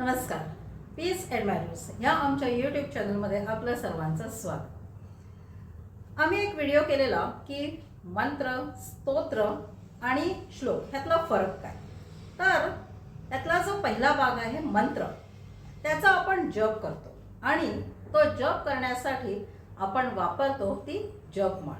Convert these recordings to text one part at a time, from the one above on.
नमस्कार. पीस ॲडमायर्स ह्या आमच्या यूट्यूब चॅनलमध्ये आपलं सर्वांचं स्वागत. आम्ही एक व्हिडिओ केलेला की मंत्र स्तोत्र आणि श्लोक ह्यातला फरक काय? तर त्यातला जो पहिला भाग आहे मंत्र त्याचा आपण जप करतो. आणि तो जप करण्यासाठी आपण वापरतो ती जपमाळ.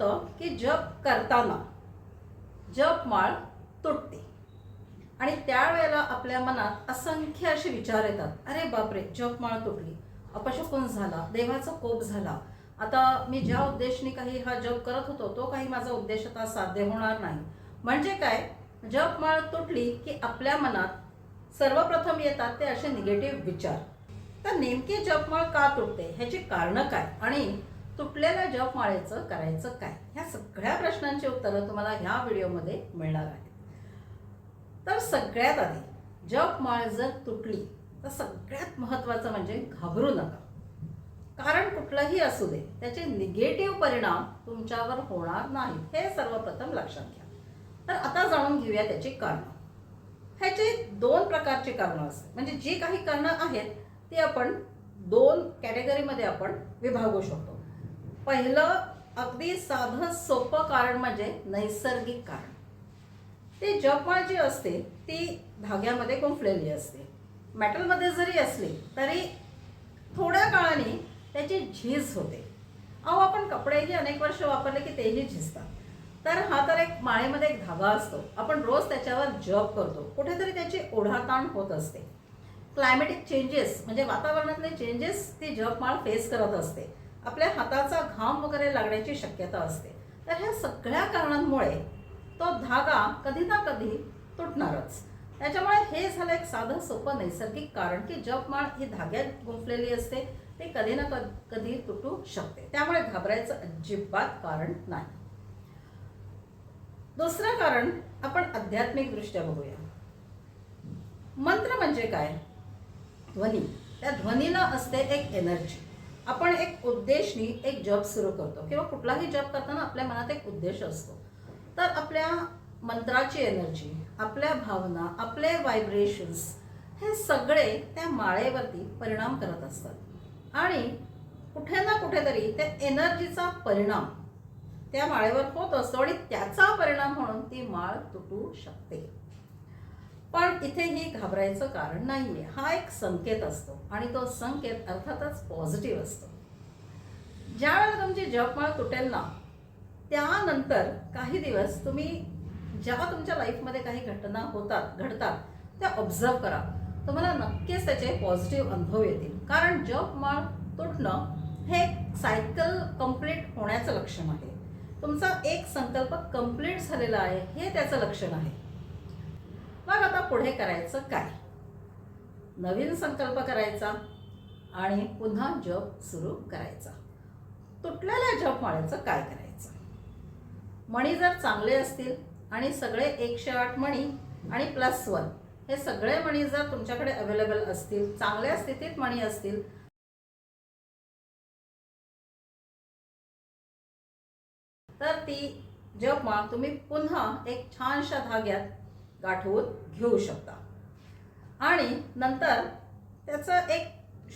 होतं की जप करताना जपमाळ तुटते. आणि त्यावेळेला आपल्या मनात असंख्य असे विचार येतात. अरे बापरे जपमाळ तुटली. अपशकुन झाला देवाचा कोप झाला. आता मी ज्या उद्देशने काही हा जप करत होतो तो काही माझा उद्देश आता साध्य होणार नाही. म्हणजे काय? जपमाळ तुटली की आपल्या मनात सर्वप्रथम येतात ते असे निगेटिव्ह विचार. तर नेमकी जपमाळ का तुटते? ह्याची कारणं काय? आणि तुटलेल्या जपमाळेचं करायचं काय? ह्या सगळ्या प्रश्नांची उत्तरं तुम्हाला ह्या व्हिडिओमध्ये मिळणार आहेत. तर सगळ्यात आधी जपमाळ जर तुटली तर सगळ्यात महत्त्वाचं म्हणजे घाबरू नका. कारण कुठलंही असू दे त्याचे निगेटिव्ह परिणाम तुमच्यावर होणार नाहीत. हे सर्वप्रथम लक्षात घ्या. तर आता जाणून घेऊया त्याची कारणं. ह्याचे दोन प्रकारची कारणं असतात. म्हणजे जी काही कारणं आहेत ती आपण दोन कॅटेगरीमध्ये आपण विभागू शकतो. पहिलं अगदी साधं सोपं कारण म्हणजे नैसर्गिक कारण. ती जपमाळ जी असते ती धाग्यामध्ये गुंफलेली असते. मेटलमध्ये जरी असली तरी थोड्या काळाने त्याची झीज होते. अहो आपण कपडेही अनेक वर्ष वापरले की तेही झिजतात. तर हा तर एक माळेमध्ये एक धागा असतो. आपण रोज त्याच्यावर जप करतो. कुठेतरी त्याची ओढाताण होत असते. क्लायमॅटिक चेंजेस म्हणजे वातावरणातले चेंजेस ती जपमाळ फेस करत असते. आपल्या हाताचा घाम वगैरे लागण्याची शक्यता असते. तर ह्या सगळ्या कारणांमुळे तो धागा कधी ना कधी तुटणारच. त्याच्यामुळे हे झालं एक साधं सोपं नैसर्गिक कारण की जपमाळ ही धाग्यात गुंफलेली असते. ते कधी ना कधी तुटू शकते. त्यामुळे घाबरायचं अजिबात कारण नाही. दुसरं कारण आपण आध्यात्मिकदृष्ट्या बघूया. मंत्र म्हणजे काय? ध्वनी. त्या ध्वनीला असते एक एनर्जी आपण एक उद्देशनी एक जप सुरू करतो किंवा कुठलाही जप करताना आपल्या मनात एक उद्देश असतो. तर आपल्या मंत्राची एनर्जी आपल्या भावना आपले व्हायब्रेशन्स हे सगळे त्या माळेवरती परिणाम करत असतात. आणि कुठे ना कुठेतरी त्या एनर्जीचा परिणाम त्या माळेवर होत असतो आणि त्याचा परिणाम म्हणून ती माळ तुटू शकते. पण इथे हे घाबरायचं कारण नाही आहे हा एक संकेत असतो आणि तो संकेत अर्थातच पॉझिटिव्ह असतो. ज्यावेळेला तुमची जपमाळ तुटेल ना त्यानंतर काही दिवस तुम्ही ज्या तुमच्या लाईफमध्ये काही घटना होतात घडतात त्या ऑब्झर्व करा. तुम्हाला नक्कीच त्याचे पॉझिटिव्ह अनुभव येतील. कारण जपमाळ तुटणं हे सायकल कंप्लीट होण्याचं लक्षण आहे. तुमचा एक संकल्प कंप्लीट झालेला आहे हे त्याचं लक्षण आहे. मग आता पुढे करायचं काय? नवीन संकल्प करायचा आणि पुन्हा जप सुरू करायचा. तुटलेल्या जपमाळ्याचं काय करायचं? मणी जर चांगले असतील आणि सगळे एकशे आठ मणी आणि प्लस वन हे सगळे मणी जर तुमच्याकडे अवेलेबल असतील चांगल्या स्थितीत मणी असतील तर ती जपमाळ तुम्ही पुन्हा एक छानशा धाग्यात गाठवून घेऊ शकता. आणि नंतर त्याचं एक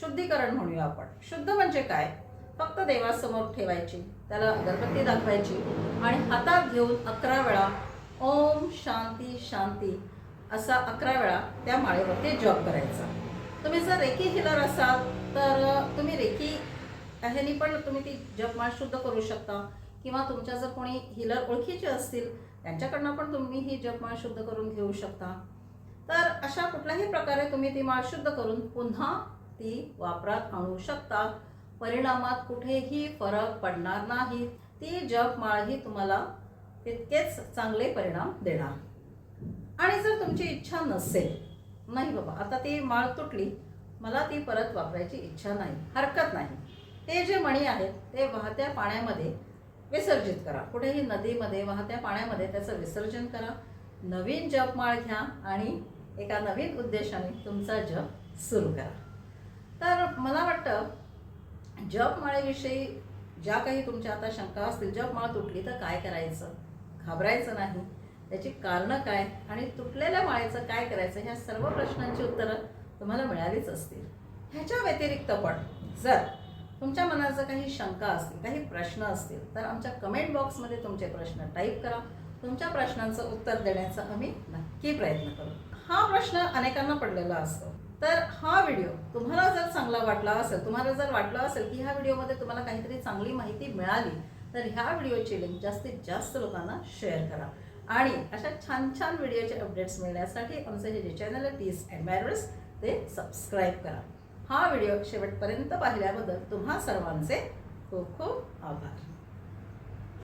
शुद्धीकरण म्हणूया आपण. शुद्ध म्हणजे काय? फक्त देवासमोर ठेवायची त्याला अगरबत्ती दाखवायची आणि हातात घेऊन अकरा वेळा ओम शांती शांती असा अकरा वेळा त्या माळेवरती जॉब करायचा. तुम्ही जर रेकी हिलर असाल तर तुम्ही रेकी ह्यानी पण तुम्ही ती जपमाळ शुद्ध करू शकता. किंवा तुमच्या जर कोणी हिलर ओळखीचे असतील त्यांच्याकडनं पण तुम्ही ही जपमाळ शुद्ध करून घेऊ शकता. तर अशा कुठल्याही प्रकारे तुम्ही ती माळ शुद्ध करून पुन्हा ती वापरात आणू शकता. परिणामात कुठेही फरक पडणार नाही. ती जपमाळ ही तुम्हाला तितकेच चांगले परिणाम देणार. आणि जर तुमची इच्छा नसेल नाही बाबा आता ती माळ तुटली मला ती परत वापरायची इच्छा नाही हरकत नाही. ते जे मणी आहेत ते वाहत्या पाण्यामध्ये विसर्जित करा. कुठेही नदीमध्ये वाहत्या पाण्यामध्ये त्याचं विसर्जन करा. नवीन जपमाळ घ्या आणि एका नवीन उद्देशाने तुमचा जप सुरू करा. तर मला वाटतं जपमाळेविषयी ज्या काही तुमच्या आता शंका असतील जपमाळ तुटली तर काय करायचं? घाबरायचं नाही. त्याची कारणं काय आणि तुटलेल्या माळेचं काय करायचं? ह्या सर्व प्रश्नांची उत्तरं तुम्हाला मिळालीच असतील. ह्याच्या व्यतिरिक्त पण जर तुमच्या मनाचं काही शंका असतील काही प्रश्न असतील तर आमच्या कमेंट बॉक्समध्ये तुमचे प्रश्न टाईप करा. तुमच्या प्रश्नांचं उत्तर देण्याचा आम्ही नक्की प्रयत्न करू. हा प्रश्न अनेकांना पडलेला असतो. तर हा व्हिडिओ तुम्हाला जर चांगला वाटला असेल तुम्हाला जर वाटलं असेल की ह्या व्हिडिओमध्ये तुम्हाला काहीतरी चांगली माहिती मिळाली तर ह्या व्हिडिओची लिंक जास्तीत जास्त लोकांना शेअर करा. आणि अशा छान छान व्हिडिओचे अपडेट्स मिळण्यासाठी आमचं हे जे चॅनल आहे टीस अँड ते सबस्क्राईब करा. हा व्हिडिओ शेवटपर्यंत पाहिल्याबद्दल तुम्हा सर्वांचे खूप खूप आभार.